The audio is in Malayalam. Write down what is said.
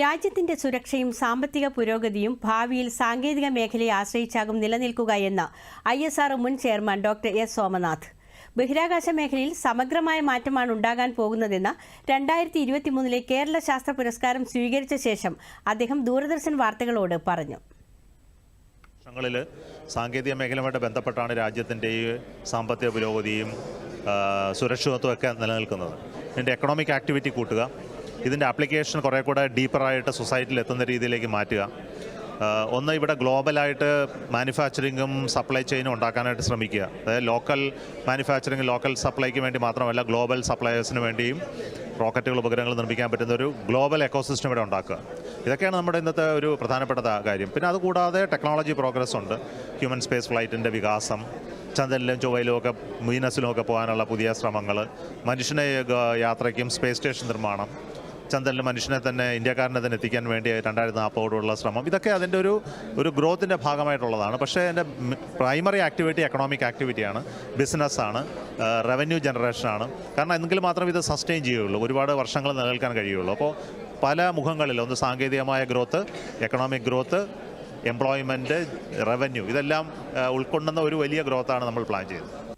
രാജ്യത്തിന്റെ സുരക്ഷയും സാമ്പത്തിക പുരോഗതിയും ഭാവിയിൽ സാങ്കേതിക മേഖലയെ ആശ്രയിച്ചാകും നിലനിൽക്കുക എന്ന് ഐ മുൻ ചെയർമാൻ ഡോക്ടർ എസ് സോമനാഥ്. ബഹിരാകാശ മേഖലയിൽ സമഗ്രമായ മാറ്റമാണ് ഉണ്ടാകാൻ പോകുന്നതെന്ന് രണ്ടായിരത്തി ഇരുപത്തിമൂന്നിലെ കേരള ശാസ്ത്ര പുരസ്കാരം സ്വീകരിച്ച ശേഷം അദ്ദേഹം ദൂരദർശൻ വാർത്തകളോട് പറഞ്ഞു. സാങ്കേതിക മേഖലയുമായിട്ട് ബന്ധപ്പെട്ടാണ് രാജ്യത്തിന്റെ സാമ്പത്തിക പുരോഗതിയും സുരക്ഷിതത്വമൊക്കെ നിലനിൽക്കുന്നത്. ഇതിന്റെ എക്കണോമിക് ആക്ടിവിറ്റി കൂട്ടുക ഇതിന്റെ ആപ്ലിക്കേഷൻ കുറേ കൂടെ ഡീപ്പറായിട്ട് സൊസൈറ്റിയിൽ എത്തുന്ന രീതിയിലേക്ക് മാറ്റുക. ഒന്ന് ഇവിടെ ഗ്ലോബലായിട്ട് മാനുഫാക്ചറിങ്ങും സപ്ലൈ ചെയിനും ഉണ്ടാക്കാനായിട്ട് ശ്രമിക്കുക. അതായത് ലോക്കൽ മാനുഫാക്ചറിങ് ലോക്കൽ സപ്ലൈക്ക് വേണ്ടി മാത്രമല്ല ഗ്ലോബൽ സപ്ലയേഴ്സിന് വേണ്ടിയും റോക്കറ്റുകൾ ഉപഗ്രഹങ്ങൾ നിർമ്മിക്കാൻ പറ്റുന്ന ഒരു ഗ്ലോബൽ എക്കോസിസ്റ്റം ഇവിടെ ഉണ്ടാക്കുക. ഇതൊക്കെയാണ് നമ്മുടെ ഇന്നത്തെ ഒരു പ്രധാനപ്പെട്ട കാര്യം. പിന്നെ അതുകൂടാതെ ടെക്നോളജി പ്രോഗ്രസ് ഉണ്ട്. ഹ്യൂമൻ സ്പേസ് ഫ്ലൈറ്റിന്റെ വികാസം ചന്ദ്രനിലും ചൊവ്വയിലും ഒക്കെ ഒക്കെ പോകാനുള്ള പുതിയ ശ്രമങ്ങൾ മനുഷ്യനെ യാത്രയ്ക്കും സ്പേസ് സ്റ്റേഷൻ നിർമ്മാണം ചന്ദ്രനിൽ മനുഷ്യനെ തന്നെ ഇന്ത്യക്കാരനെ തന്നെ എത്തിക്കാൻ വേണ്ടി രണ്ടായിരത്തി നാൽപ്പതോടുള്ള ശ്രമം. ഇതൊക്കെ അതിന്റെ ഒരു ഒരു ഗ്രോത്തിന്റെ ഭാഗമായിട്ടുള്ളതാണ്. പക്ഷേ എന്റെ പ്രൈമറി ആക്ടിവിറ്റി എക്കണോമിക് ആക്ടിവിറ്റിയാണ് ബിസിനസ്സാണ് റവന്യൂ ജനറേഷനാണ് കാരണം എന്തെങ്കിലും മാത്രം ഇത് സസ്റ്റെയിൻ ചെയ്യുള്ളൂ ഒരുപാട് വർഷങ്ങൾ നിലനിൽക്കാൻ കഴിയുള്ളൂ അപ്പോൾ പല മുഖങ്ങളിൽ ഒന്ന് സാങ്കേതികമായ growth economic growth employment revenue ഇതെല്ലാം ഉൾക്കൊള്ളുന്ന ഒരു വലിയ ഗ്രോത്താണ് നമ്മൾ പ്ലാൻ ചെയ്തത്